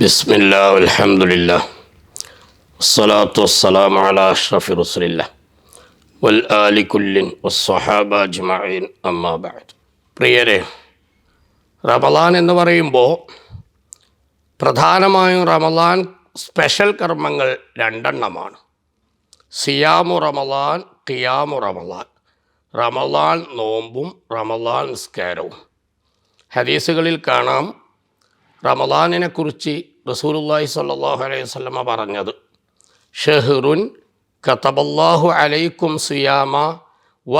بسم الله والحمد لله والصلاة والسلام على أشرف رسول الله والآل كل والصحابة أجمعين أما بعد പ്രിയരെ റമലാൻ എന്ന് പറയുമ്പോൾ പ്രധാനമായും റമലാൻ സ്പെഷ്യൽ കർമ്മങ്ങൾ രണ്ടെണ്ണമാണ് സിയാമു റമലാൻ ഖിയാമു റമലാൻ റമലാൻ നോമ്പും റമലാൻ നിസ്കാരവും ഹദീസുകളിൽ കാണാം റമലാനിനെ കുറിച്ച് റസൂലുല്ലാഹി സ്വല്ലല്ലാഹു അലൈഹി വസല്ലമ പറഞ്ഞത്. ഷെഹ്റുൻ കതബല്ലാഹു അലൈക്കും സിയാമ വ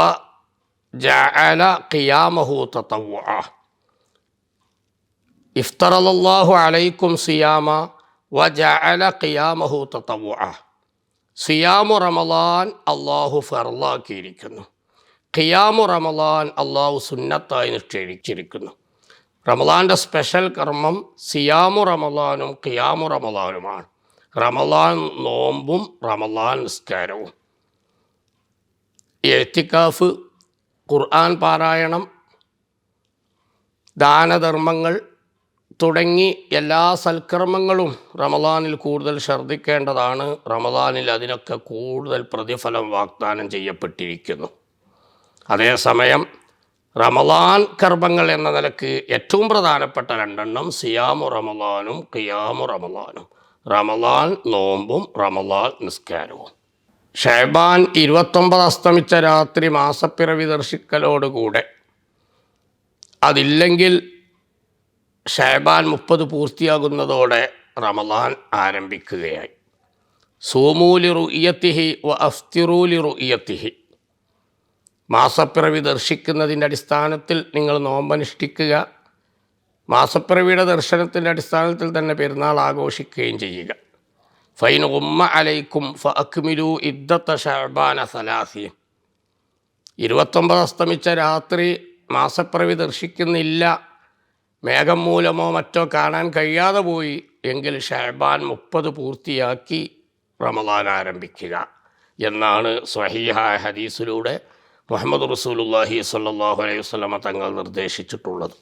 ജഅല ഖിയാമഹു തതവ്വുഅ. ഇഫ്തറല്ലാഹു അലൈക്കും സിയാമ വ ജഅല ഖിയാമഹു തതവ്വുഅ. സിയാമു റമലാൻ അള്ളാഹു ഫർലാക്കിയിരിക്കുന്നു ഖിയാമു റമലാൻ അള്ളാഹു സുന്നത്തായി നിശ്ചയിച്ചിരിക്കുന്നു. റമലാന്റെ സ്പെഷ്യൽ കർമ്മം സിയാമു റമലാനും ഖിയാമു റമലാനുമാണ് റമലാൻ നോമ്പും റമലാൻ നിസ്കാരവും. എത്തിക്കാഫ് ഖുർആൻ പാരായണം ദാനധർമ്മങ്ങൾ തുടങ്ങി എല്ലാ സൽക്കർമ്മങ്ങളും റമദാനിൽ കൂടുതൽ ശ്രദ്ധിക്കേണ്ടതാണ്. റമദാനിൽ അതിനൊക്കെ കൂടുതൽ പ്രതിഫലം വാഗ്ദാനം ചെയ്യപ്പെട്ടിരിക്കുന്നു. അതേസമയം റമലാൻ കർമ്മങ്ങൾ എന്ന നിലയ്ക്ക് ഏറ്റവും പ്രധാനപ്പെട്ട രണ്ടെണ്ണം സിയാമു റമലാനും ഖിയാമു റമലാനും. റമലാൻ നോമ്പും റമലാൻ നിസ്കാരവും. ഷെബാൻ ഇരുപത്തൊമ്പത് അസ്തമിച്ച രാത്രി മാസപ്പിറവി ദർശിക്കലോടുകൂടെ അതില്ലെങ്കിൽ ഷെബാൻ മുപ്പത് പൂർത്തിയാകുന്നതോടെ റമലാൻ ആരംഭിക്കുകയായി. സോമൂലിറു ഇയത്തിഹി വ അഫ്തിറൂലിറു റുഇയത്തിഹി മാസപ്പിറവി ദർശിക്കുന്നതിന്റെ അടിസ്ഥാനത്തിൽ നിങ്ങൾ നോമ്പനുഷ്ഠിക്കുക. മാസപ്പിറവിയുടെ ദർശനത്തിന്റെ അടിസ്ഥാനത്തിൽ തന്നെ പെരുന്നാൾ ആഘോഷിക്കുകയും ചെയ്യുക. ഫൈൻ ഉമ്മ അലൈക്കും ഫ അക്മിലു ഇദ്ദത്ത ഷഹബാന സലാസി ഇരുപത്തൊമ്പത് അസ്തമിച്ച രാത്രി മാസപ്പിറവി ദർശിക്കുന്നില്ല. മേഘം മൂലമോ മറ്റോ കാണാൻ കഴിയാതെ പോയി. എങ്കിൽ ഷഹബാൻ മുപ്പത് പൂർത്തിയാക്കി റമദാൻ ആരംഭിക്കുക. എന്നാണ് സ്വഹീഹായ ഹദീസിലൂടെ മുഹമ്മദ് റസൂലുല്ലാഹി സല്ലാഹു അലൈഹി വസ്ലമ തങ്ങൾ നിർദ്ദേശിച്ചിട്ടുള്ളത്.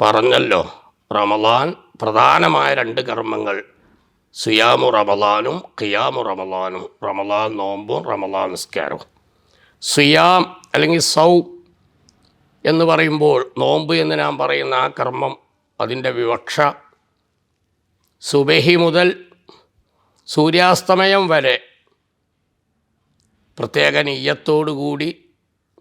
പറഞ്ഞല്ലോ റമലാൻ പ്രധാനമായ രണ്ട് കർമ്മങ്ങൾ. സുയാമു റമലാനും ഖിയാമു റമലാനും റമലാൻ നോമ്പും റമലാൻ നിസ്കാരവും. സുയാം അല്ലെങ്കിൽ സൗ എന്ന് പറയുമ്പോൾ നോമ്പ് എന്ന് നാം പറയുന്ന ആ കർമ്മം അതിന്റെ വിവക്ഷ. സുബഹി മുതൽ സൂര്യാസ്തമയം വരെ പ്രത്യേക നീയത്തോടുകൂടി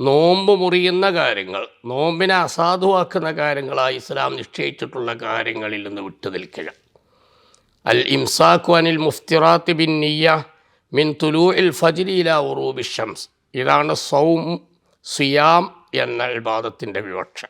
നോമ്പ് മുറിയുന്ന കാര്യങ്ങൾ നോമ്പിനെ അസാധുവാക്കുന്ന കാര്യങ്ങളായി ഇസ്ലാം നിശ്ചയിച്ചിട്ടുള്ള കാര്യങ്ങളിൽ നിന്ന് വിട്ടു നിൽക്കുക. അൽ ഇംസാഖു അനിൽ മുഫ്തിറാത്തി ബിൻ നിയ്യ മിൻ തുലു ഇൽ ഫജിലില ഉറൂബി ഷംസ്. ഇതാണ് സൗം സിയാം എന്ന വിവാദത്തിന്റെ വിവക്ഷ.